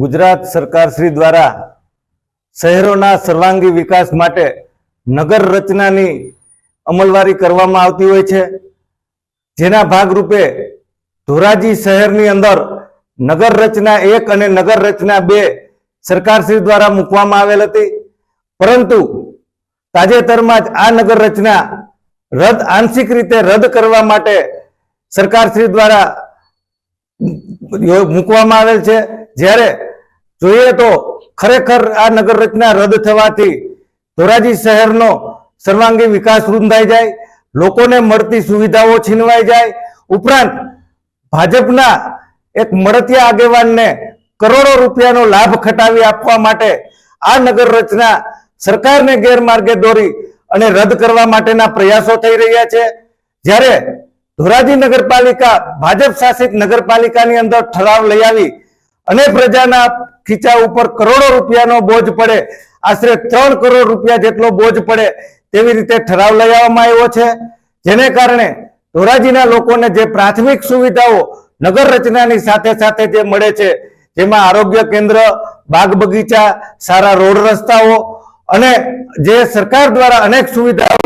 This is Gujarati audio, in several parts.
ગુજરાત સરકારશ્રી દ્વારા શહેરોના સર્વાંગી વિકાસ માટે નગર રચનાની અમલવારી કરવામાં આવતી હોય છે. જેના ભાગરૂપે ધોરાજી શહેરની અંદર નગર રચના એક અને નગર રચના બે સરકારશ્રી દ્વારા મૂકવામાં આવેલ હતી. પરંતુ તાજેતરમાં જ આ નગર રચના રદ આંશિક રીતે રદ કરવા માટે સરકારશ્રી દ્વારા મૂકવામાં આવેલ છે. જ્યારે જોઈએ તો ખરેખર આ નગર રચના રદ થવાથી ધોરાજી શહેરનો સર્વાંગી વિકાસ રૂંધાઈ જાય, લોકોને મળતી સુવિધાઓ છીનવાઈ જાય. ઉપરાંત ભાજપના એક મળતિયા આગેવાનને કરોડો રૂપિયાનો લાભ ખટાવી આપવા માટે આ નગર રચના સરકારને ગેરમાર્ગે દોરી અને રદ કરવા માટેના પ્રયાસો થઈ રહ્યા છે. જ્યારે ધોરાજી નગરપાલિકા ભાજપ શાસિત નગરપાલિકાની અંદર ઠરાવ લઈ આવી અને પ્રજાના ખીચા ઉપર કરોડો રૂપિયાનો બોજ પડે. આશરે ત્રણ કરોડ રૂપિયા જેટલો બોજ પડે તેવી રીતે ઠરાવ લઈ આવવામાં આવ્યો છે. જેને કારણે ધોરાજીના લોકોને જે પ્રાથમિક સુવિધાઓ નગર રચનાની સાથે સાથે જે મળે છે, જેમાં આરોગ્ય કેન્દ્ર, બાગ બગીચા, સારા રોડ રસ્તાઓ અને જે સરકાર દ્વારા અનેક સુવિધાઓ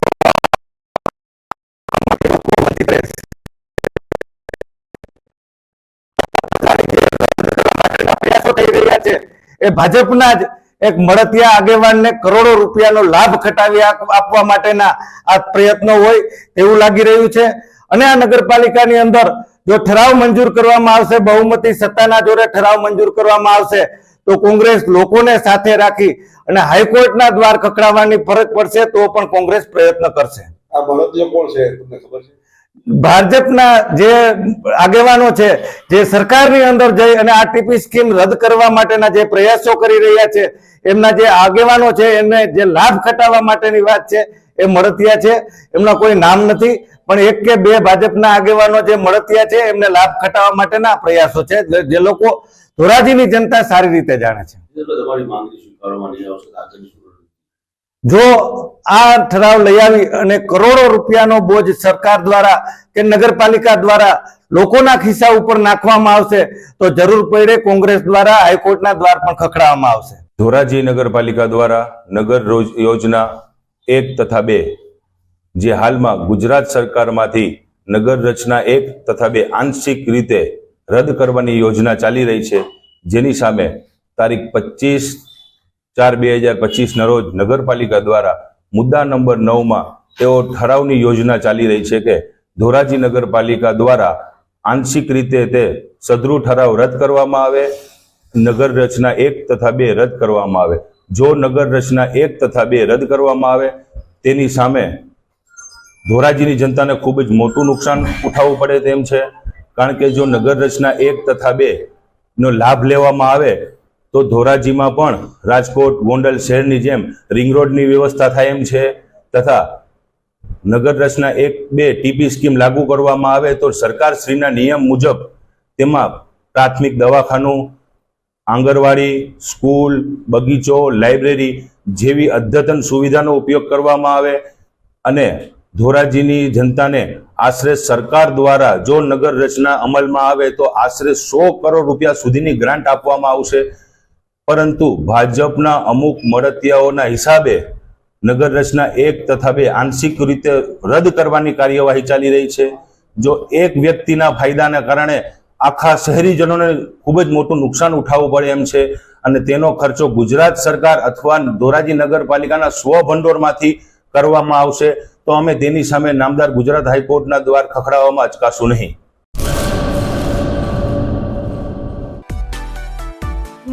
એ ભાજપના જ એક મળતિયા આગેવાનને કરોડો રૂપિયાનો લાભ ખટાવી આપવા માટેના આ પ્રયત્નો હોય તેવું લાગી રહ્યું છે. અને આ નગરપાલિકાની અંદર જો ઠરાવ મંજૂર કરવામાં આવશે, બહુમતી સત્તાના જોરે ઠરાવ મંજૂર કરવામાં આવશે, તો કોંગ્રેસ લોકોને સાથે રાખી અને હાઈકોર્ટના દ્વાર ખખડાવવાની ફરજ પડશે, તો પણ કોંગ્રેસ પ્રયત્ન કરશે. આ મળતિયો કોણ છે, તમને ખબર છે? ભાજપના જે આગેવાનો છે, જે સરકારની અંદર જઈ અને આ ટીપી સ્કીમ રદ કરવા માટેના જે પ્રયાસો કરી રહ્યા છે, એમના જે આગેવાનો છે, એમને જે લાભ ખટાવવા માટેની વાત છે, એ મળતિયા છે. એમના કોઈ નામ નથી, પણ એક કે બે ભાજપના આગેવાનો જે મળતિયા છે, એમને લાભ ખટાવવા માટેના પ્રયાસો છે, જે- લોકો ધોરાજીની જનતા સારી રીતે જાણે છે. જો આ ઠરાવ લઈ આવી અને કરોડો રૂપિયાનો બોજ સરકાર દ્વારા કે નગરપાલિકા દ્વારા લોકોના ખિસ્સા ઉપર નાખવામાં આવશે, તો જરૂર પડે કોંગ્રેસ દ્વારા, હાઈકોર્ટના દ્વાર પણ ખખડાવવામાં આવશે. ધોરાજી નગરપાલિકા દ્વારા નગર યોજના એક તથા બે, જે હાલમાં ગુજરાત સરકારમાંથી નગર રચના એક તથા બે આંશિક રીતે રદ કરવાની યોજના ચાલી રહી છે, જેની સામે તારીખ પચીસ ચાર બે હજાર પચીસના રોજ નગરપાલિકા દ્વારા મુદ્દા નંબર નવમાં તેઓ ઠરાવની યોજના ચાલી રહી છે કે ધોરાજી નગરપાલિકા દ્વારા આંશિક રીતે તે સદરુ ઠરાવ રદ કરવામાં આવે, નગર રચના એક તથા બે રદ કરવામાં આવે. જો નગર રચના એક તથા બે રદ કરવામાં આવે, તેની સામે ધોરાજીની જનતાને ખૂબ જ મોટું નુકસાન ઉઠાવવું પડે તેમ છે. કારણ કે જો નગર રચના એક તથા બે નો લાભ લેવામાં આવે તો ધોરાજીમાં પણ રાજકોટ, ગોંડલ શહેરની જેમ રિંગ રોડની વ્યવસ્થા થાય એમ છે. તથા નગર રચના એક બે ટીપી સ્કીમ લાગુ કરવામાં આવે તો સરકારશ્રીના નિયમ મુજબ તેમાં પ્રાથમિક દવાખાનું, આંગણવાડી, સ્કૂલ, બગીચો, લાઇબ્રેરી જેવી અદ્યતન સુવિધાનો ઉપયોગ કરવામાં આવે અને ધોરાજીની જનતાને આશરે સરકાર દ્વારા જો નગર રચના અમલમાં આવે તો આશરે સો કરોડ રૂપિયા સુધીની ગ્રાન્ટ આપવામાં આવશે. પરંતુ ભાજપના અમુક મળતિયાઓના હિસાબે નગર રચના એક તથા બે આંશિક રીતે રદ કરવાની કાર્યવાહી ચાલી રહી છે. જો એક વ્યક્તિના ફાયદાના કારણે આખા શહેરીજનોને ખૂબ જ મોટું નુકસાન ઉઠાવવું પડે એમ છે અને તેનો ખર્ચો ગુજરાત સરકાર અથવા ધોરાજી નગરપાલિકાના સ્વભંડોળમાંથી કરવામાં આવશે, તો અમે તેની સામે નામદાર ગુજરાત હાઈકોર્ટના દ્વાર ખખડાવવામાં અચકાશું નહીં.